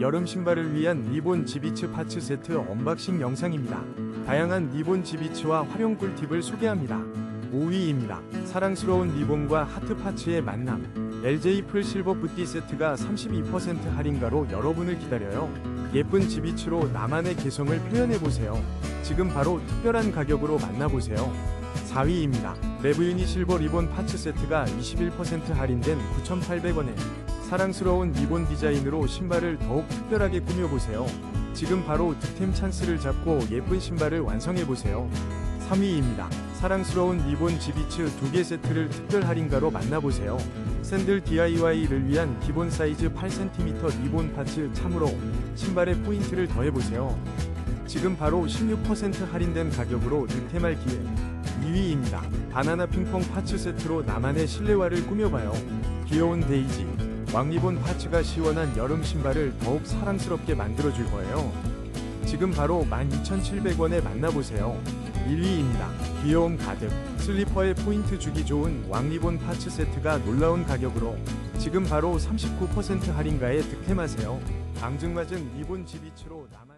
여름 신발을 위한 리본 지비츠 파츠 세트 언박싱 영상입니다. 다양한 리본 지비츠와 활용 꿀팁을 소개합니다. 5위입니다. 사랑스러운 리본과 하트 파츠의 만남. LJ 풀 실버 붓디 세트가 32% 할인가로 여러분을 기다려요. 예쁜 지비츠로 나만의 개성을 표현해보세요. 지금 바로 특별한 가격으로 만나보세요. 4위입니다. 레브유니 실버 리본 파츠 세트가 21% 할인된 9,800원에 사랑스러운 리본 디자인으로 신발을 더욱 특별하게 꾸며보세요. 지금 바로 득템 찬스를 잡고 예쁜 신발을 완성해보세요. 3위입니다. 사랑스러운 리본 지비츠 2개 세트를 특별 할인가로 만나보세요. 샌들 DIY를 위한 기본 사이즈 8cm 리본 파츠 참으로 신발에 포인트를 더해보세요. 지금 바로 16% 할인된 가격으로 득템할 기회. 2위입니다. 바나나 핑퐁 파츠 세트로 나만의 실내화를 꾸며봐요. 귀여운 데이지, 왕리본 파츠가 시원한 여름 신발을 더욱 사랑스럽게 만들어줄 거예요. 지금 바로 12,700원에 만나보세요. 1위입니다. 귀여움 가득, 슬리퍼에 포인트 주기 좋은 왕리본 파츠 세트가 놀라운 가격으로 지금 바로 39% 할인가에 득템하세요. 앙증맞은 리본 지비츠로 나만